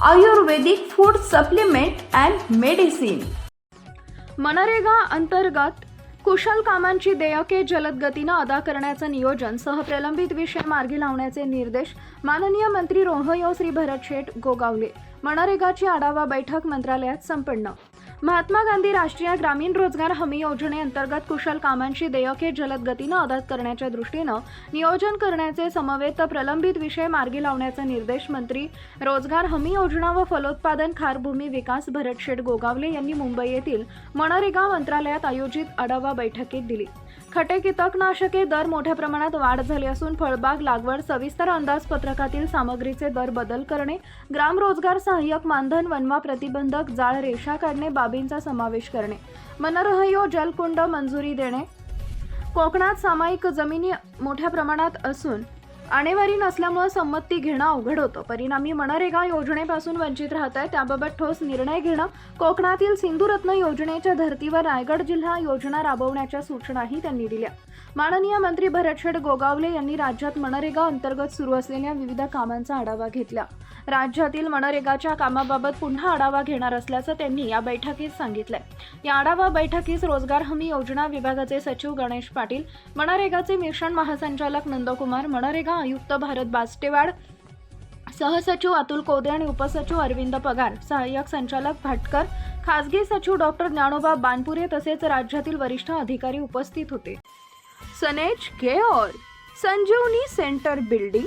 Ayurvedic food supplement and medicine MNREGA अंतर्गत कुशल कामांची देयके जलद गतीनं अदा करण्याचं नियोजन सह प्रलंबित विषय मार्गी लावण्याचे निर्देश माननीय मंत्री रोहयो श्री भरत शेठ गोगावले. मनरेगाची आढावा बैठक मंत्रालयात संपन्न. महात्मा गांधी राष्ट्रीय ग्रामीण रोजगार हमी योजनेअंतर्गत कुशल कामांची देयके जलद गतीनं अदा करण्याच्या दृष्टीनं नियोजन करण्याचे समवेत प्रलंबित विषय मार्गी लावण्याचे निर्देश मंत्री रोजगार हमी योजना व फलोत्पादन खारभूमी विकास भरतशेठ गोगावले यांनी मुंबई येथील मनरेगा मंत्रालयात आयोजित आढावा बैठकीत दिली. खटे कीटकनाशके दर मोठ्या प्रमाणात वाढ झाली असून फळबाग लागवड सविस्तर अंदाजपत्रकातील सामग्रीचे दर बदल करणे ग्राम रोजगार सहाय्यक मानधन वनवा प्रतिबंधक जाळ रेषा काढणे बाबींचा समावेश करणे. मनरहयो जलकुंड मंजुरी देणे. कोकणात सामायिक जमिनी मोठ्या प्रमाणात असून आणेवारी नसल्यामुळे संमती घेणं अवघड होतं. परिणामी मनरेगा योजनेपासून वंचित राहत आहे त्याबाबत ठोस निर्णय घेणं कोकणातील सिंधुरत्न योजनेच्या धर्तीवर रायगड जिल्हा योजना राबवण्याच्या सूचनाही त्यांनी दिल्या. माननीय मंत्री भरतशेठ गोगावले यांनी राज्यात मनरेगा अंतर्गत सुरू असलेल्या विविध कामांचा आढावा घेतला. राज्यातील मनरेगाच्या कामाबाबत पुन्हा आढावा घेणार असल्याचं त्यांनी या बैठकीत सांगितलंय. या आढावा बैठकीस रोजगार हमी योजना विभागाचे सचिव गणेश पाटील मनरेगाचे मिशन महासंचालक नंदकुमार मनरेगा आयुक्त भारत बास्टेवाड सहसचिव अतुल कोदे आणि उपसचिव अरविंद पगार सहाय्यक संचालक भाटकर खासगी सचिव डॉक्टर ज्ञानोबा बानपुरे तसेच राज्यातील वरिष्ठ अधिकारी उपस्थित होते. सनेज care Sanjivani centre building